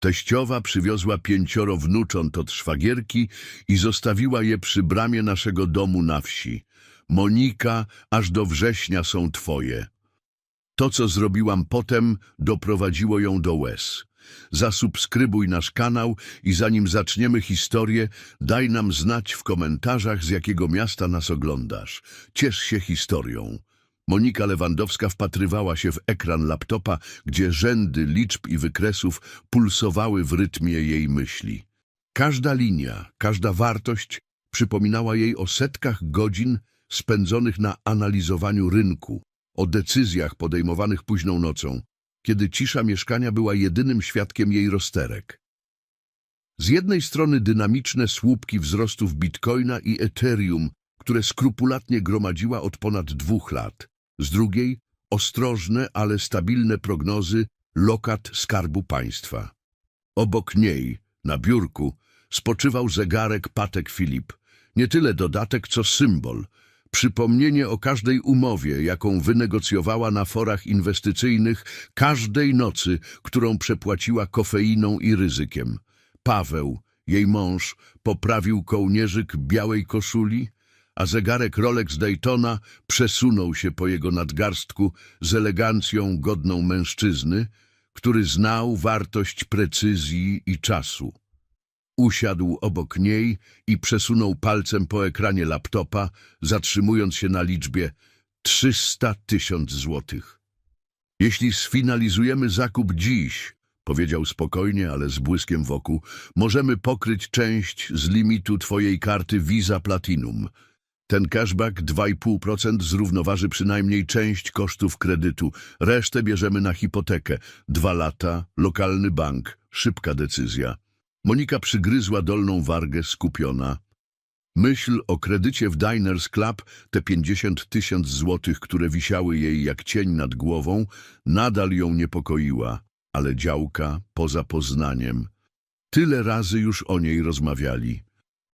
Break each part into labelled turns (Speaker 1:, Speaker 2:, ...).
Speaker 1: Teściowa przywiozła pięcioro wnucząt od szwagierki i zostawiła je przy bramie naszego domu na wsi. Monika, aż do września są twoje. To, co zrobiłam potem, doprowadziło ją do łez. Zasubskrybuj nasz kanał i zanim zaczniemy historię, daj nam znać w komentarzach, z jakiego miasta nas oglądasz. Ciesz się historią. Monika Lewandowska wpatrywała się w ekran laptopa, gdzie rzędy liczb i wykresów pulsowały w rytmie jej myśli. Każda linia, każda wartość przypominała jej o setkach godzin spędzonych na analizowaniu rynku, o decyzjach podejmowanych późną nocą, kiedy cisza mieszkania była jedynym świadkiem jej rozterek. Z jednej strony dynamiczne słupki wzrostów bitcoina i ethereum, które skrupulatnie gromadziła od ponad dwóch lat. Z drugiej ostrożne, ale stabilne prognozy lokat Skarbu Państwa. Obok niej, na biurku, spoczywał zegarek Patek Filip. Nie tyle dodatek, co symbol. Przypomnienie o każdej umowie, jaką wynegocjowała na forach inwestycyjnych, każdej nocy, którą przepłaciła kofeiną i ryzykiem. Paweł, jej mąż, poprawił kołnierzyk białej koszuli, a zegarek Rolex Daytona przesunął się po jego nadgarstku z elegancją godną mężczyzny, który znał wartość precyzji i czasu. Usiadł obok niej i przesunął palcem po ekranie laptopa, zatrzymując się na liczbie 300 tysiąc złotych. Jeśli sfinalizujemy zakup dziś, powiedział spokojnie, ale z błyskiem wokół, możemy pokryć część z limitu twojej karty Visa Platinum. Ten cashback 2,5% zrównoważy przynajmniej część kosztów kredytu. Resztę bierzemy na hipotekę. Dwa lata, lokalny bank, szybka decyzja. Monika przygryzła dolną wargę skupiona. Myśl o kredycie w Diners Club, te 50 tysięcy złotych, które wisiały jej jak cień nad głową, nadal ją niepokoiła, ale działka poza Poznaniem. Tyle razy już o niej rozmawiali.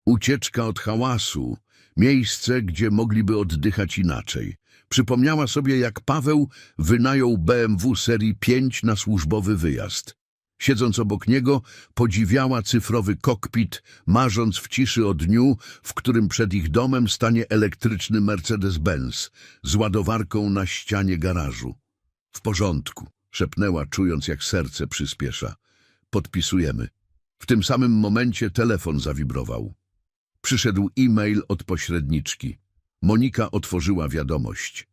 Speaker 1: Ucieczka od hałasu, miejsce, gdzie mogliby oddychać inaczej. Przypomniała sobie, jak Paweł wynajął BMW serii 5 na służbowy wyjazd. Siedząc obok niego, podziwiała cyfrowy kokpit, marząc w ciszy o dniu, w którym przed ich domem stanie elektryczny Mercedes-Benz z ładowarką na ścianie garażu. W porządku, szepnęła, czując jak serce przyspiesza. Podpisujemy. W tym samym momencie telefon zawibrował. Przyszedł e-mail od pośredniczki. Monika otworzyła wiadomość.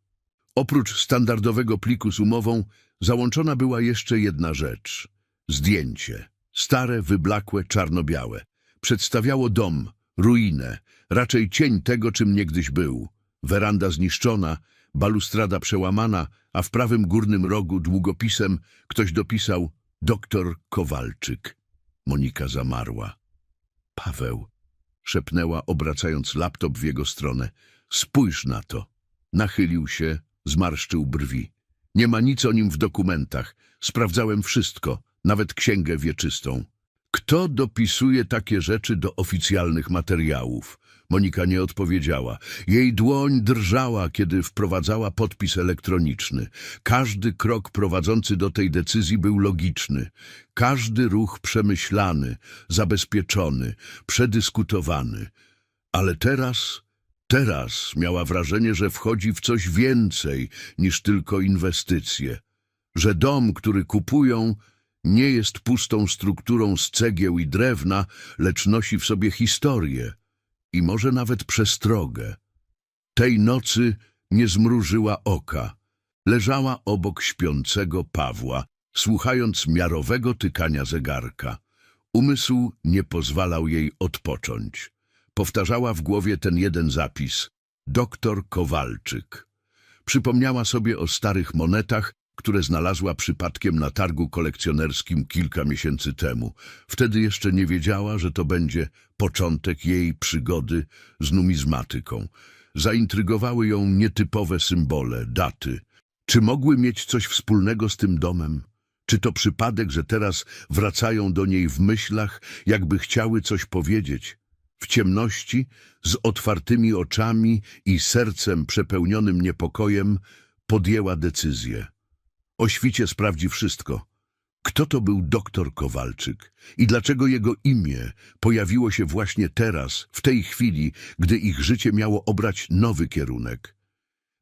Speaker 1: Oprócz standardowego pliku z umową, załączona była jeszcze jedna rzecz. Zdjęcie. Stare, wyblakłe, czarno-białe. Przedstawiało dom, ruinę, raczej cień tego, czym niegdyś był. Weranda zniszczona, balustrada przełamana, a w prawym górnym rogu długopisem ktoś dopisał doktor Kowalczyk. Monika zamarła. Paweł, szepnęła, obracając laptop w jego stronę. Spójrz na to. Nachylił się, zmarszczył brwi. Nie ma nic o nim w dokumentach. Sprawdzałem wszystko, nawet księgę wieczystą. Kto dopisuje takie rzeczy do oficjalnych materiałów? Monika nie odpowiedziała. Jej dłoń drżała, kiedy wprowadzała podpis elektroniczny. Każdy krok prowadzący do tej decyzji był logiczny. Każdy ruch przemyślany, zabezpieczony, przedyskutowany. Ale teraz, teraz miała wrażenie, że wchodzi w coś więcej niż tylko inwestycje. Że dom, który kupują, nie jest pustą strukturą z cegieł i drewna, lecz nosi w sobie historię i może nawet przestrogę. Tej nocy nie zmrużyła oka. Leżała obok śpiącego Pawła, słuchając miarowego tykania zegarka. Umysł nie pozwalał jej odpocząć. Powtarzała w głowie ten jeden zapis. Doktor Kowalczyk. Przypomniała sobie o starych monetach, które znalazła przypadkiem na targu kolekcjonerskim kilka miesięcy temu. Wtedy jeszcze nie wiedziała, że to będzie początek jej przygody z numizmatyką. Zaintrygowały ją nietypowe symbole, daty. Czy mogły mieć coś wspólnego z tym domem? Czy to przypadek, że teraz wracają do niej w myślach, jakby chciały coś powiedzieć? W ciemności, z otwartymi oczami i sercem przepełnionym niepokojem, podjęła decyzję. O świcie sprawdzi wszystko. Kto to był doktor Kowalczyk i dlaczego jego imię pojawiło się właśnie teraz, w tej chwili, gdy ich życie miało obrać nowy kierunek?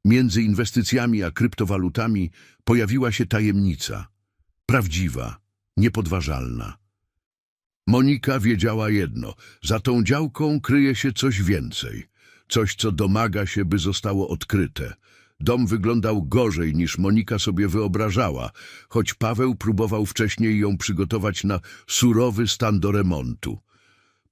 Speaker 1: Między inwestycjami a kryptowalutami pojawiła się tajemnica. Prawdziwa, niepodważalna. Monika wiedziała jedno, za tą działką kryje się coś więcej. Coś, co domaga się, by zostało odkryte. Dom wyglądał gorzej niż Monika sobie wyobrażała, choć Paweł próbował wcześniej ją przygotować na surowy stan do remontu.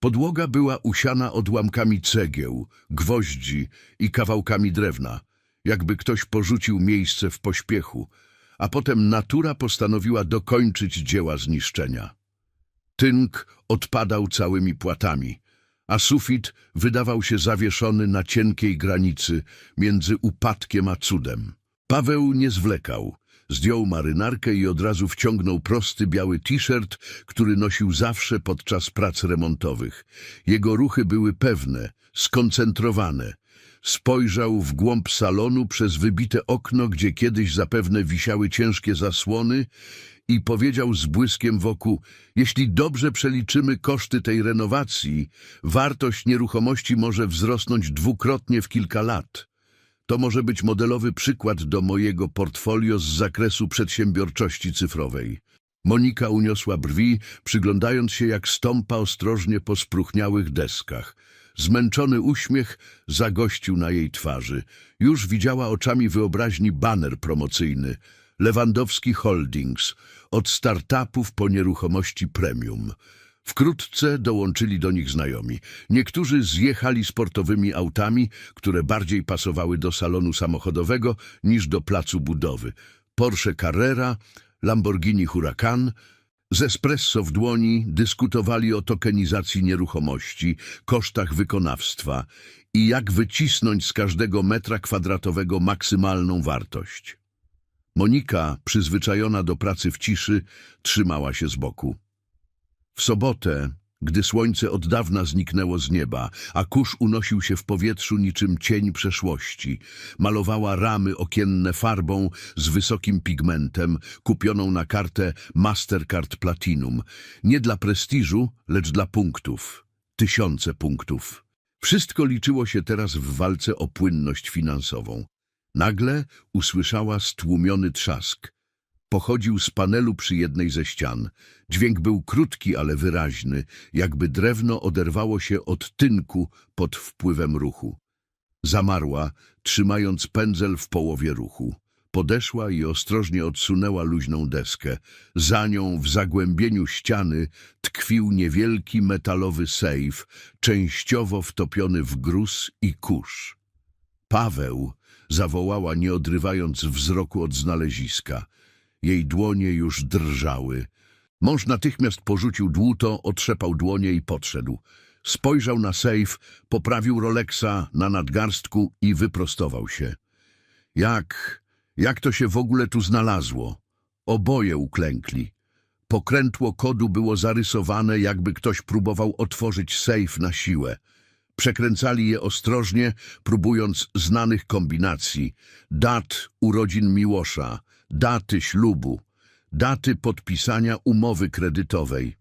Speaker 1: Podłoga była usiana odłamkami cegieł, gwoździ i kawałkami drewna, jakby ktoś porzucił miejsce w pośpiechu, a potem natura postanowiła dokończyć dzieła zniszczenia. Tynk odpadał całymi płatami, a sufit wydawał się zawieszony na cienkiej granicy między upadkiem a cudem. Paweł nie zwlekał. Zdjął marynarkę i od razu wciągnął prosty biały t-shirt, który nosił zawsze podczas prac remontowych. Jego ruchy były pewne, skoncentrowane. Spojrzał w głąb salonu przez wybite okno, gdzie kiedyś zapewne wisiały ciężkie zasłony i powiedział z błyskiem wokół, jeśli dobrze przeliczymy koszty tej renowacji, wartość nieruchomości może wzrosnąć dwukrotnie w kilka lat. To może być modelowy przykład do mojego portfolio z zakresu przedsiębiorczości cyfrowej. Monika uniosła brwi, przyglądając się, jak stąpa ostrożnie po spróchniałych deskach. Zmęczony uśmiech zagościł na jej twarzy. Już widziała oczami wyobraźni baner promocyjny. Lewandowski Holdings, od startupów po nieruchomości premium. Wkrótce dołączyli do nich znajomi. Niektórzy zjechali sportowymi autami, które bardziej pasowały do salonu samochodowego niż do placu budowy. Porsche Carrera, Lamborghini Huracan, z espresso w dłoni dyskutowali o tokenizacji nieruchomości, kosztach wykonawstwa i jak wycisnąć z każdego metra kwadratowego maksymalną wartość. Monika, przyzwyczajona do pracy w ciszy, trzymała się z boku. W sobotę, gdy słońce od dawna zniknęło z nieba, a kurz unosił się w powietrzu niczym cień przeszłości, malowała ramy okienne farbą z wysokim pigmentem, kupioną na kartę Mastercard Platinum. Nie dla prestiżu, lecz dla punktów. Tysiące punktów. Wszystko liczyło się teraz w walce o płynność finansową. Nagle usłyszała stłumiony trzask. Pochodził z panelu przy jednej ze ścian. Dźwięk był krótki, ale wyraźny, jakby drewno oderwało się od tynku pod wpływem ruchu. Zamarła, trzymając pędzel w połowie ruchu. Podeszła i ostrożnie odsunęła luźną deskę. Za nią, w zagłębieniu ściany, tkwił niewielki metalowy sejf, częściowo wtopiony w gruz i kurz. Paweł, zawołała, nie odrywając wzroku od znaleziska. Jej dłonie już drżały. Mąż natychmiast porzucił dłuto, otrzepał dłonie i podszedł. Spojrzał na sejf, poprawił Rolexa na nadgarstku i wyprostował się. Jak, jak to się w ogóle tu znalazło? Oboje uklękli. Pokrętło kodu było zarysowane, jakby ktoś próbował otworzyć sejf na siłę. Przekręcali je ostrożnie, próbując znanych kombinacji. Dat urodzin Miłosza, daty ślubu, daty podpisania umowy kredytowej.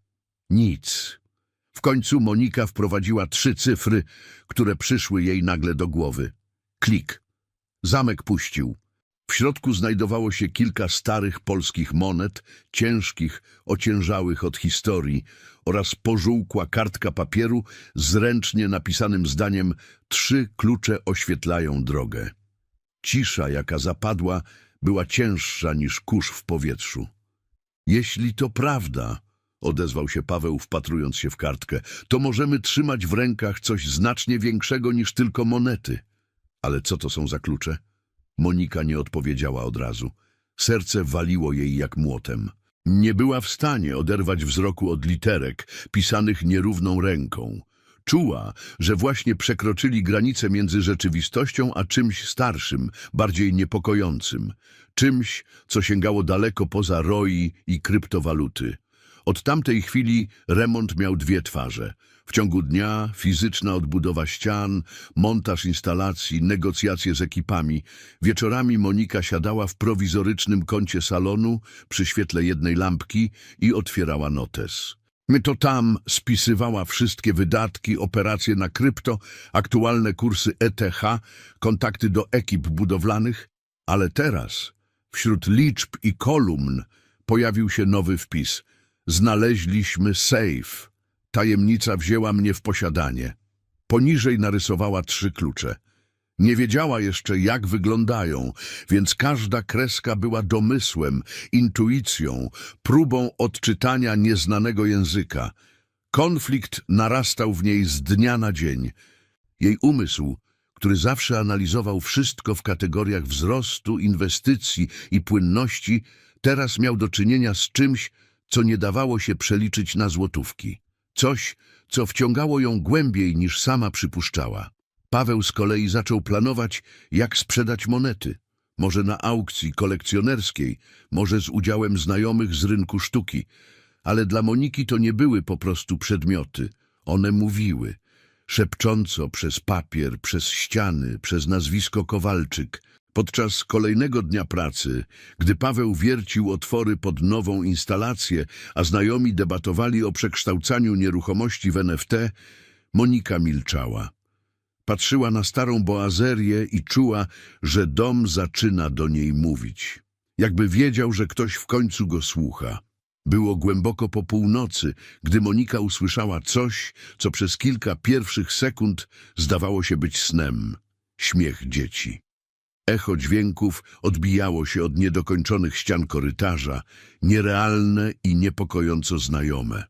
Speaker 1: Nic. W końcu Monika wprowadziła trzy cyfry, które przyszły jej nagle do głowy. Klik. Zamek puścił. W środku znajdowało się kilka starych polskich monet, ciężkich, ociężałych od historii oraz pożółkła kartka papieru z ręcznie napisanym zdaniem Trzy klucze oświetlają drogę. Cisza, jaka zapadła, była cięższa niż kurz w powietrzu. Jeśli to prawda, odezwał się Paweł wpatrując się w kartkę, to możemy trzymać w rękach coś znacznie większego niż tylko monety. Ale co to są za klucze? Monika nie odpowiedziała od razu. Serce waliło jej jak młotem. Nie była w stanie oderwać wzroku od literek, pisanych nierówną ręką. Czuła, że właśnie przekroczyli granicę między rzeczywistością a czymś starszym, bardziej niepokojącym. Czymś, co sięgało daleko poza roi i kryptowaluty. Od tamtej chwili remont miał dwie twarze. W ciągu dnia fizyczna odbudowa ścian, montaż instalacji, negocjacje z ekipami. Wieczorami Monika siadała w prowizorycznym kącie salonu przy świetle jednej lampki i otwierała notes. My to tam spisywała wszystkie wydatki, operacje na krypto, aktualne kursy ETH, kontakty do ekip budowlanych, ale teraz wśród liczb i kolumn pojawił się nowy wpis. Znaleźliśmy safe. Tajemnica wzięła mnie w posiadanie. Poniżej narysowała trzy klucze. Nie wiedziała jeszcze, jak wyglądają, więc każda kreska była domysłem, intuicją, próbą odczytania nieznanego języka. Konflikt narastał w niej z dnia na dzień. Jej umysł, który zawsze analizował wszystko w kategoriach wzrostu, inwestycji i płynności, teraz miał do czynienia z czymś, co nie dawało się przeliczyć na złotówki. Coś, co wciągało ją głębiej niż sama przypuszczała. Paweł z kolei zaczął planować, jak sprzedać monety. Może na aukcji kolekcjonerskiej, może z udziałem znajomych z rynku sztuki. Ale dla Moniki to nie były po prostu przedmioty. One mówiły. Szepcząco przez papier, przez ściany, przez nazwisko Kowalczyk. Podczas kolejnego dnia pracy, gdy Paweł wiercił otwory pod nową instalację, a znajomi debatowali o przekształcaniu nieruchomości w NFT, Monika milczała. Patrzyła na starą boazerię i czuła, że dom zaczyna do niej mówić. Jakby wiedział, że ktoś w końcu go słucha. Było głęboko po północy, gdy Monika usłyszała coś, co przez kilka pierwszych sekund zdawało się być snem. Śmiech dzieci. Echo dźwięków odbijało się od niedokończonych ścian korytarza, nierealne i niepokojąco znajome.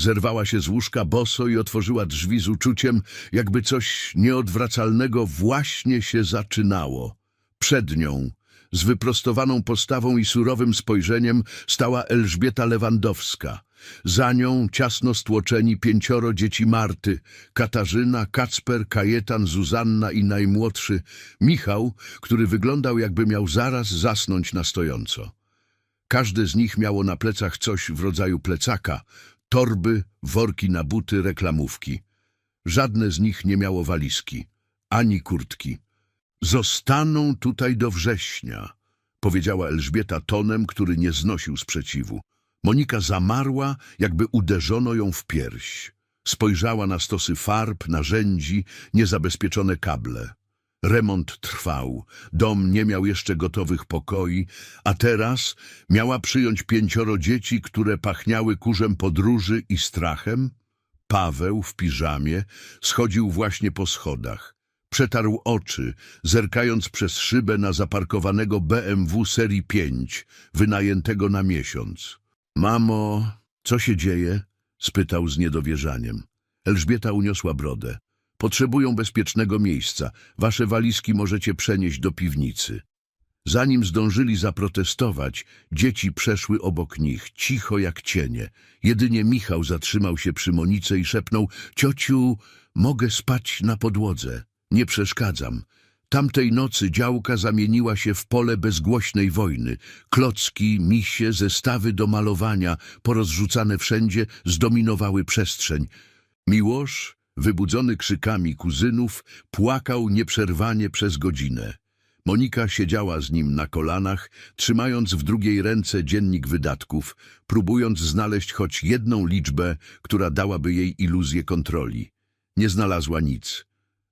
Speaker 1: Zerwała się z łóżka boso i otworzyła drzwi z uczuciem, jakby coś nieodwracalnego właśnie się zaczynało. Przed nią, z wyprostowaną postawą i surowym spojrzeniem, stała Elżbieta Lewandowska. Za nią ciasno stłoczeni pięcioro dzieci Marty, Katarzyna, Kacper, Kajetan, Zuzanna i najmłodszy Michał, który wyglądał jakby miał zaraz zasnąć na stojąco. Każde z nich miało na plecach coś w rodzaju plecaka, torby, worki na buty, reklamówki. Żadne z nich nie miało walizki, ani kurtki. Zostaną tutaj do września, powiedziała Elżbieta tonem, który nie znosił sprzeciwu. Monika zamarła, jakby uderzono ją w pierś. Spojrzała na stosy farb, narzędzi, niezabezpieczone kable. Remont trwał, dom nie miał jeszcze gotowych pokoi, a teraz miała przyjąć pięcioro dzieci, które pachniały kurzem podróży i strachem. Paweł w piżamie schodził właśnie po schodach. Przetarł oczy, zerkając przez szybę na zaparkowanego BMW serii 5, wynajętego na miesiąc. Mamo, co się dzieje? spytał z niedowierzaniem. Elżbieta uniosła brodę. Potrzebują bezpiecznego miejsca. Wasze walizki możecie przenieść do piwnicy. Zanim zdążyli zaprotestować, dzieci przeszły obok nich, cicho jak cienie. Jedynie Michał zatrzymał się przy Monice i szepnął – Ciociu, mogę spać na podłodze. Nie przeszkadzam. Tamtej nocy działka zamieniła się w pole bezgłośnej wojny. Klocki, misie, zestawy do malowania, porozrzucane wszędzie, zdominowały przestrzeń. Miłosz, wybudzony krzykami kuzynów, płakał nieprzerwanie przez godzinę. Monika siedziała z nim na kolanach, trzymając w drugiej ręce dziennik wydatków, próbując znaleźć choć jedną liczbę, która dałaby jej iluzję kontroli. Nie znalazła nic.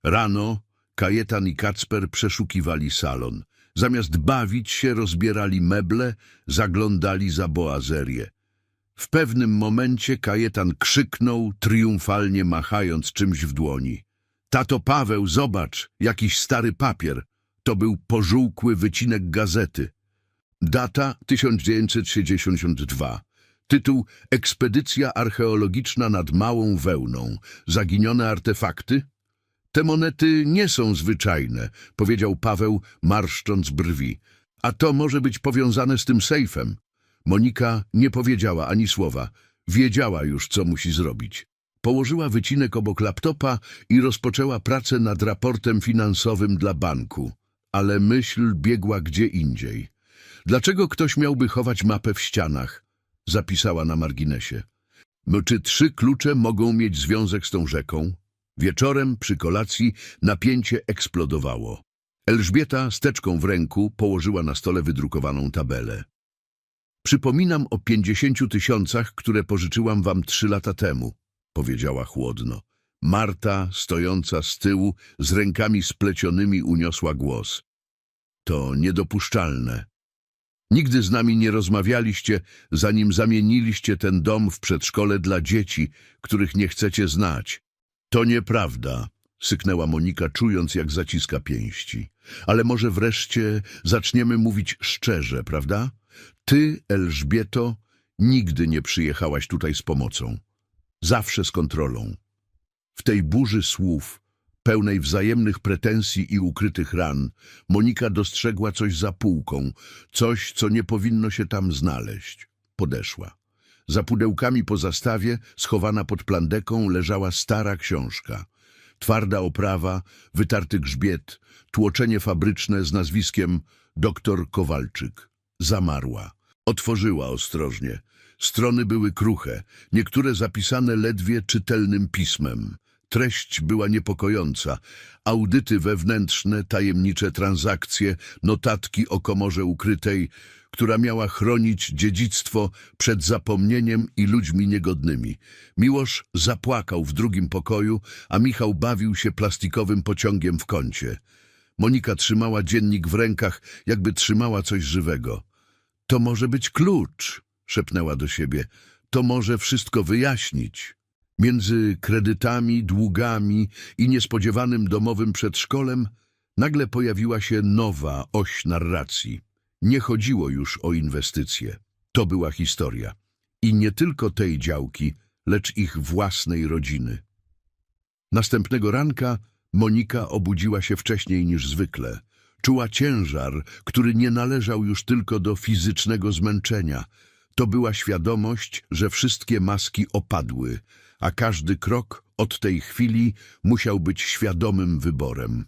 Speaker 1: Rano Kajetan i Kacper przeszukiwali salon. Zamiast bawić się, rozbierali meble, zaglądali za boazerię. W pewnym momencie Kajetan krzyknął, triumfalnie machając czymś w dłoni. Tato Paweł, zobacz, jakiś stary papier. To był pożółkły wycinek gazety. Data 1962. Tytuł Ekspedycja archeologiczna nad Małą Wełną. Zaginione artefakty? Te monety nie są zwyczajne, powiedział Paweł, marszcząc brwi. A to może być powiązane z tym sejfem. Monika nie powiedziała ani słowa. Wiedziała już, co musi zrobić. Położyła wycinek obok laptopa i rozpoczęła pracę nad raportem finansowym dla banku. Ale myśl biegła gdzie indziej. Dlaczego ktoś miałby chować mapę w ścianach? zapisała na marginesie. Czy trzy klucze mogą mieć związek z tą rzeką? Wieczorem przy kolacji napięcie eksplodowało. Elżbieta z teczką w ręku położyła na stole wydrukowaną tabelę. Przypominam o pięćdziesięciu tysiącach, które pożyczyłam wam trzy lata temu, powiedziała chłodno. Marta, stojąca z tyłu, z rękami splecionymi, uniosła głos. To niedopuszczalne. Nigdy z nami nie rozmawialiście, zanim zamieniliście ten dom w przedszkole dla dzieci, których nie chcecie znać. To nieprawda, syknęła Monika, czując jak zaciska pięści. Ale może wreszcie zaczniemy mówić szczerze, prawda? Ty, Elżbieto, nigdy nie przyjechałaś tutaj z pomocą. Zawsze z kontrolą. W tej burzy słów, pełnej wzajemnych pretensji i ukrytych ran, Monika dostrzegła coś za półką, coś, co nie powinno się tam znaleźć. Podeszła. Za pudełkami po zastawie, schowana pod plandeką, leżała stara książka. Twarda oprawa, wytarty grzbiet, tłoczenie fabryczne z nazwiskiem dr Kowalczyk. Zamarła. Otworzyła ostrożnie. Strony były kruche, niektóre zapisane ledwie czytelnym pismem. Treść była niepokojąca. Audyty wewnętrzne, tajemnicze transakcje, notatki o komorze ukrytej, która miała chronić dziedzictwo przed zapomnieniem i ludźmi niegodnymi. Miłosz zapłakał w drugim pokoju, a Michał bawił się plastikowym pociągiem w kącie. Monika trzymała dziennik w rękach, jakby trzymała coś żywego. To może być klucz, szepnęła do siebie. To może wszystko wyjaśnić. Między kredytami, długami i niespodziewanym domowym przedszkolem nagle pojawiła się nowa oś narracji. Nie chodziło już o inwestycje. To była historia. I nie tylko tej działki, lecz ich własnej rodziny. Następnego ranka Monika obudziła się wcześniej niż zwykle. Czuła ciężar, który nie należał już tylko do fizycznego zmęczenia. To była świadomość, że wszystkie maski opadły, a każdy krok od tej chwili musiał być świadomym wyborem.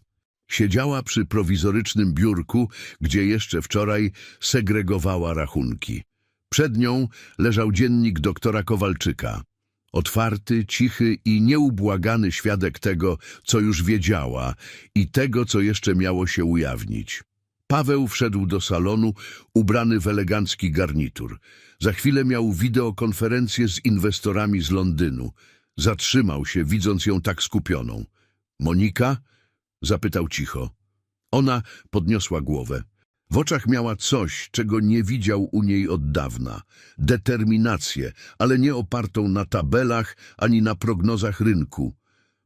Speaker 1: Siedziała przy prowizorycznym biurku, gdzie jeszcze wczoraj segregowała rachunki. Przed nią leżał dziennik doktora Kowalczyka. Otwarty, cichy i nieubłagany świadek tego, co już wiedziała i tego, co jeszcze miało się ujawnić. Paweł wszedł do salonu, ubrany w elegancki garnitur. Za chwilę miał wideokonferencję z inwestorami z Londynu. Zatrzymał się, widząc ją tak skupioną. Monika? Zapytał cicho. Ona podniosła głowę. W oczach miała coś, czego nie widział u niej od dawna. Determinację, ale nie opartą na tabelach ani na prognozach rynku.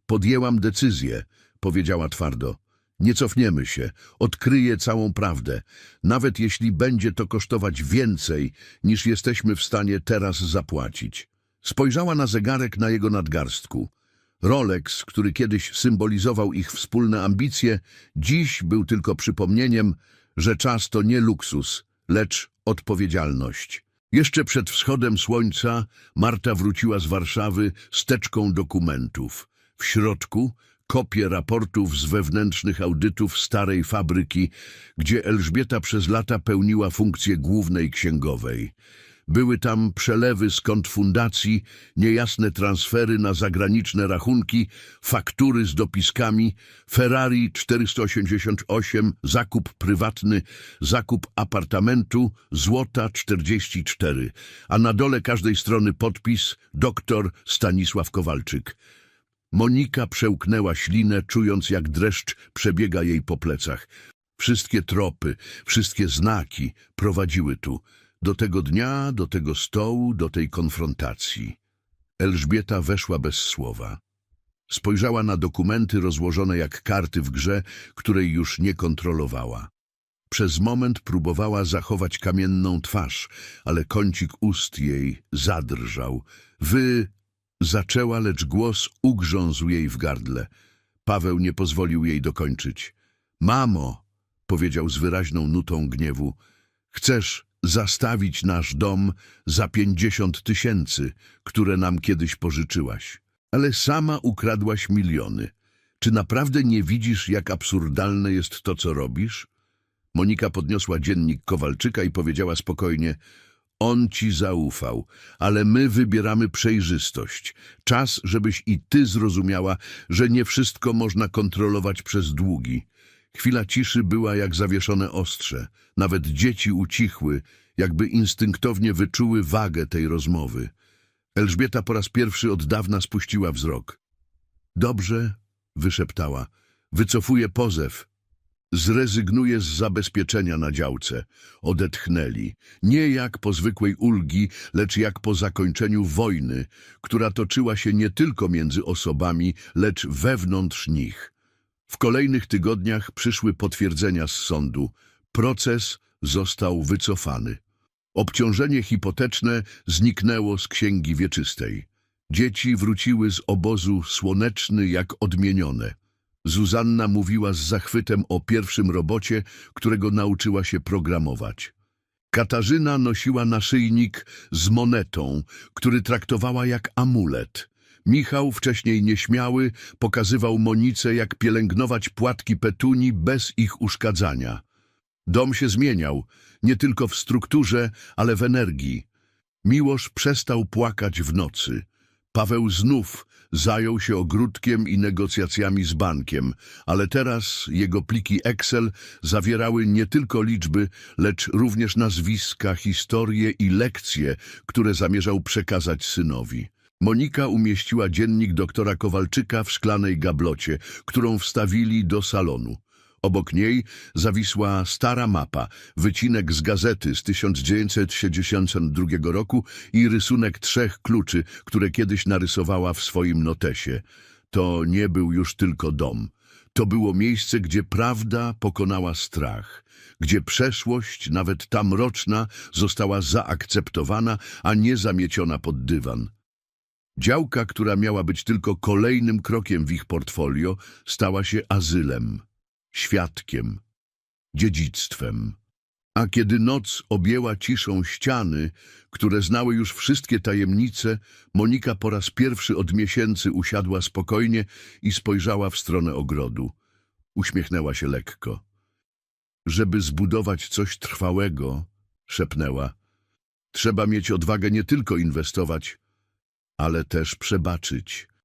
Speaker 1: Podjęłam decyzję, powiedziała twardo. Nie cofniemy się, odkryję całą prawdę, nawet jeśli będzie to kosztować więcej, niż jesteśmy w stanie teraz zapłacić. Spojrzała na zegarek na jego nadgarstku. Rolex, który kiedyś symbolizował ich wspólne ambicje, dziś był tylko przypomnieniem, że czas to nie luksus, lecz odpowiedzialność. Jeszcze przed wschodem słońca Marta wróciła z Warszawy z teczką dokumentów. W środku kopie raportów z wewnętrznych audytów starej fabryki, gdzie Elżbieta przez lata pełniła funkcję głównej księgowej. Były tam przelewy z kont fundacji, niejasne transfery na zagraniczne rachunki, faktury z dopiskami, Ferrari 488, zakup prywatny, zakup apartamentu, złota 44, a na dole każdej strony podpis doktor Stanisław Kowalczyk. Monika przełknęła ślinę, czując jak dreszcz przebiega jej po plecach. Wszystkie tropy, wszystkie znaki prowadziły tu. Do tego dnia, do tego stołu, do tej konfrontacji. Elżbieta weszła bez słowa. Spojrzała na dokumenty rozłożone jak karty w grze, której już nie kontrolowała. Przez moment próbowała zachować kamienną twarz, ale kącik ust jej zadrżał. Wy... Zaczęła, lecz głos ugrzązł jej w gardle. Paweł nie pozwolił jej dokończyć. Mamo, powiedział z wyraźną nutą gniewu, chcesz zastawić nasz dom za pięćdziesiąt tysięcy, które nam kiedyś pożyczyłaś. Ale sama ukradłaś miliony. Czy naprawdę nie widzisz, jak absurdalne jest to, co robisz? Monika podniosła dziennik Kowalczyka i powiedziała spokojnie, On ci zaufał, ale my wybieramy przejrzystość. Czas, żebyś i ty zrozumiała, że nie wszystko można kontrolować przez długi. Chwila ciszy była jak zawieszone ostrze. Nawet dzieci ucichły, jakby instynktownie wyczuły wagę tej rozmowy. Elżbieta po raz pierwszy od dawna spuściła wzrok. Dobrze, wyszeptała. Wycofuję pozew. Zrezygnuję z zabezpieczenia na działce. Odetchnęli. Nie jak po zwykłej ulgi, lecz jak po zakończeniu wojny, która toczyła się nie tylko między osobami, lecz wewnątrz nich. W kolejnych tygodniach przyszły potwierdzenia z sądu. Proces został wycofany. Obciążenie hipoteczne zniknęło z księgi wieczystej. Dzieci wróciły z obozu słoneczny jak odmienione. Zuzanna mówiła z zachwytem o pierwszym robocie, którego nauczyła się programować. Katarzyna nosiła naszyjnik z monetą, który traktowała jak amulet. Michał, wcześniej nieśmiały, pokazywał Monice, jak pielęgnować płatki petuni bez ich uszkadzania. Dom się zmieniał, nie tylko w strukturze, ale w energii. Miłosz przestał płakać w nocy. Paweł znów zajął się ogródkiem i negocjacjami z bankiem, ale teraz jego pliki Excel zawierały nie tylko liczby, lecz również nazwiska, historie i lekcje, które zamierzał przekazać synowi. Monika umieściła dziennik doktora Kowalczyka w szklanej gablocie, którą wstawili do salonu. Obok niej zawisła stara mapa, wycinek z gazety z 1962 roku i rysunek trzech kluczy, które kiedyś narysowała w swoim notesie. To nie był już tylko dom. To było miejsce, gdzie prawda pokonała strach, gdzie przeszłość, nawet ta mroczna, została zaakceptowana, a nie zamieciona pod dywan. Działka, która miała być tylko kolejnym krokiem w ich portfolio, stała się azylem świadkiem, dziedzictwem. A kiedy noc objęła ciszą ściany, które znały już wszystkie tajemnice, Monika po raz pierwszy od miesięcy usiadła spokojnie i spojrzała w stronę ogrodu. Uśmiechnęła się lekko. Żeby zbudować coś trwałego, szepnęła, trzeba mieć odwagę nie tylko inwestować, ale też przebaczyć.